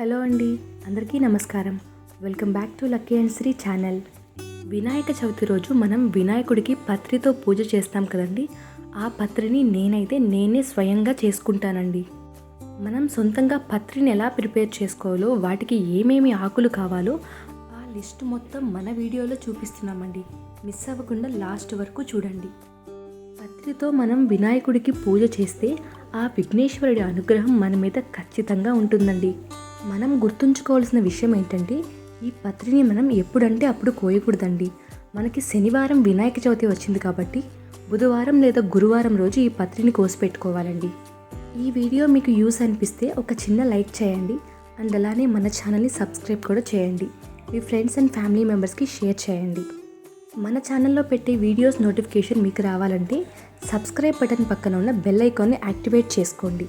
Hello అండి అందరికీ నమస్కారం. Welcome back to Lucky and Shri channel. Vinayaka Chavithi రోజు మనం వినాయకుడికి పత్రితో పూజ చేస్తాం కదండి ఆ పత్రిని నేనైతే నేనే స్వయంగా చేసుకుంటానండి. మనం సొంతంగా పత్రిని ఎలా ప్రిపేర్ చేసుకోవాలో వాటికి ఏమేమి ఆకులు కావాలో ఆ లిస్ట్ మొత్తం మన వీడియోలో చూపిస్తున్నామండి. మిస్ అవ్వకుండా లాస్ట్ వరకు చూడండి. పత్రితో మనం వినాయకుడికి పూజ చేస్తే ఆ విఘ్నేశ్వరుడి అనుగ్రహం మన మీద ఖచ్చితంగా ఉంటుందండి. మనం గుర్తుంచుకోవాల్సిన విషయం ఏంటంటే ఈ పత్రిని మనం ఎప్పుడంటే అప్పుడు కోయకూడదండి. మనకి శనివారం వినాయక చవితి వచ్చింది కాబట్టి బుధవారం లేదా గురువారం రోజు ఈ పత్రిని కోసి పెట్టుకోవాలండి ఈ వీడియో మీకు యూస్ అనిపిస్తే ఒక చిన్న లైక్ చేయండి. అండ్ అలానే మన ఛానల్ని సబ్స్క్రైబ్ కూడా చేయండి. మీ ఫ్రెండ్స్ అండ్ ఫ్యామిలీ మెంబర్స్కి షేర్ చేయండి. మన ఛానల్లో పెట్టే వీడియోస్ నోటిఫికేషన్ మీకు రావాలంటే సబ్స్క్రైబ్ బటన్ పక్కన ఉన్న బెల్ ఐకాన్ని యాక్టివేట్ చేసుకోండి.